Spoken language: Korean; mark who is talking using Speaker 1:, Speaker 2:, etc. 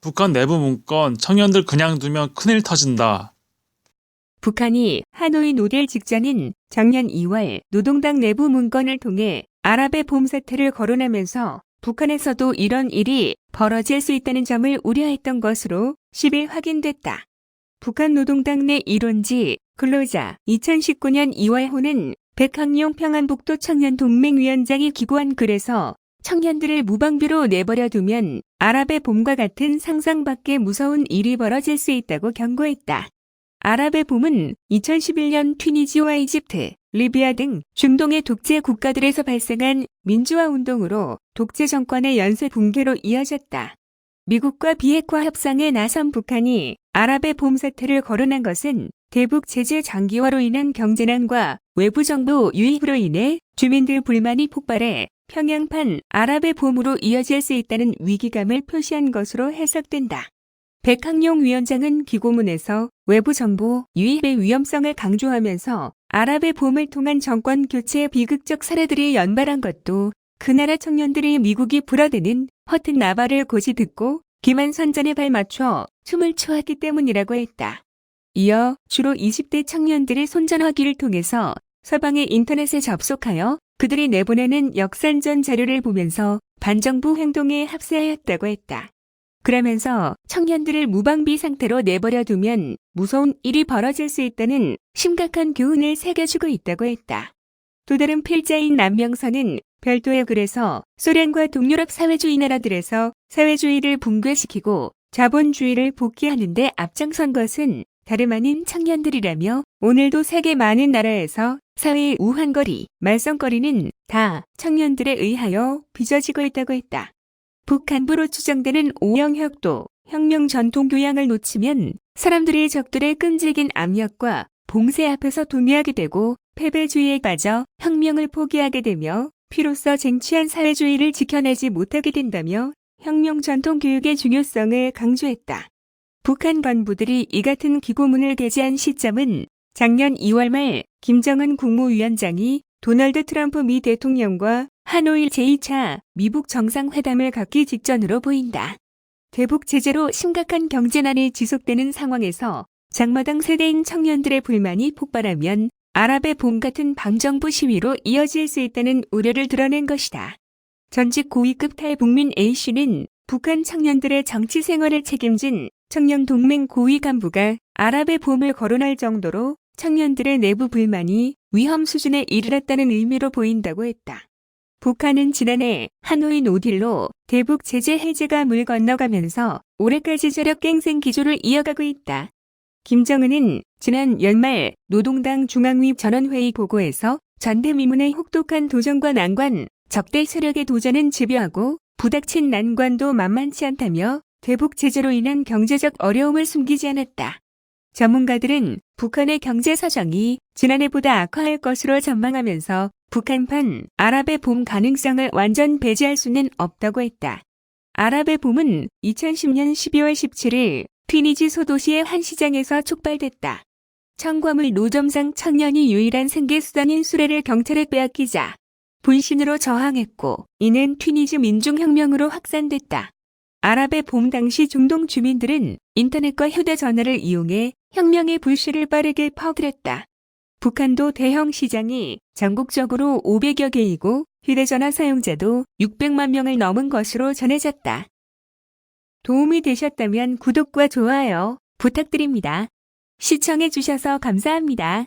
Speaker 1: 북한 내부 문건 청년들 그냥 두면 큰일 터진다.
Speaker 2: 북한이 하노이 노델 직전인 작년 2월 노동당 내부 문건을 통해 아랍의 봄 사태를 거론하면서 북한에서도 이런 일이 벌어질 수 있다는 점을 우려했던 것으로 10일 확인됐다. 북한 노동당 내 이론지 근로자 2019년 2월호는 백학용 평안북도 청년동맹위원장이 기고한 글에서 청년들을 무방비로 내버려 두면 아랍의 봄과 같은 상상밖에 무서운 일이 벌어질 수 있다고 경고했다. 아랍의 봄은 2011년 튀니지와 이집트, 리비아 등 중동의 독재 국가들에서 발생한 민주화 운동으로 독재 정권의 연쇄 붕괴로 이어졌다. 미국과 비핵화 협상에 나선 북한이 아랍의 봄 사태를 거론한 것은 대북 제재 장기화로 인한 경제난과 외부 정보 유입으로 인해 주민들 불만이 폭발해 평양판 아랍의 봄으로 이어질 수 있다는 위기감을 표시한 것으로 해석된다. 백학용 위원장은 기고문에서 외부 정보 유입의 위험성을 강조하면서 아랍의 봄을 통한 정권 교체의 비극적 사례들이 연발한 것도 그 나라 청년들이 미국이 불어대는 허튼 나발을 고지 듣고 기만 선 전에 발맞춰 춤을 추었기 때문이라고 했다. 이어 주로 20대 청년들의 손전화기를 통해서 서방의 인터넷에 접속하여 그들이 내보내는 역산전 자료를 보면서 반정부 행동에 합세하였다고 했다. 그러면서 청년들을 무방비 상태로 내버려 두면 무서운 일이 벌어질 수 있다는 심각한 교훈을 새겨주고 있다고 했다. 또 다른 필자인 남명선은 별도의 글에서 소련과 동유럽 사회주의 나라들에서 사회주의를 붕괴시키고 자본주의를 복귀하는데 앞장선 것은 다름 아닌 청년들이라며 오늘도 세계 많은 나라에서 사회의 우환거리, 말썽거리는 다 청년들에 의하여 빚어지고 있다고 했다. 북한부로 추정되는 오영혁도 혁명 전통 교양을 놓치면 사람들이 적들의 끈질긴 압력과 봉쇄 앞에서 동의하게 되고 패배주의에 빠져 혁명을 포기하게 되며 피로써 쟁취한 사회주의를 지켜내지 못하게 된다며 혁명 전통 교육의 중요성을 강조했다. 북한 관부들이 이 같은 기고문을 게재한 시점은 작년 2월 말 김정은 국무위원장이 도널드 트럼프 미 대통령과 하노이 제2차 미북 정상회담을 갖기 직전으로 보인다. 대북 제재로 심각한 경제난이 지속되는 상황에서 장마당 세대인 청년들의 불만이 폭발하면 아랍의 봄 같은 방정부 시위로 이어질 수 있다는 우려를 드러낸 것이다. 전직 고위급 탈북민 A씨는 북한 청년들의 정치 생활을 책임진 청년 동맹 고위 간부가 아랍의 봄을 거론할 정도로 청년들의 내부 불만이 위험 수준에 이르렀다는 의미로 보인다고 했다. 북한은 지난해 하노이 노딜로 대북 제재 해제가 물 건너가면서 올해까지 저력 갱생 기조를 이어가고 있다. 김정은은 지난 연말 노동당 중앙위 전원회의 보고에서 전대미문의 혹독한 도전과 난관, 적대 세력의 도전은 집요하고 부닥친 난관도 만만치 않다며 대북 제재로 인한 경제적 어려움을 숨기지 않았다. 전문가들은 북한의 경제 사정이 지난해보다 악화할 것으로 전망하면서 북한판 아랍의 봄 가능성을 완전 배제할 수는 없다고 했다. 아랍의 봄은 2010년 12월 17일 튀니지 소도시의 한 시장에서 촉발됐다. 청과물 노점상 청년이 유일한 생계수단인 수레를 경찰에 빼앗기자 분신으로 저항했고 이는 튀니지 민중혁명으로 확산됐다. 아랍의 봄 당시 중동 주민들은 인터넷과 휴대전화를 이용해 혁명의 불씨를 빠르게 퍼뜨렸다. 북한도 대형 시장이 전국적으로 500여 개이고 휴대전화 사용자도 600만 명을 넘은 것으로 전해졌다. 도움이 되셨다면 구독과 좋아요 부탁드립니다. 시청해주셔서 감사합니다.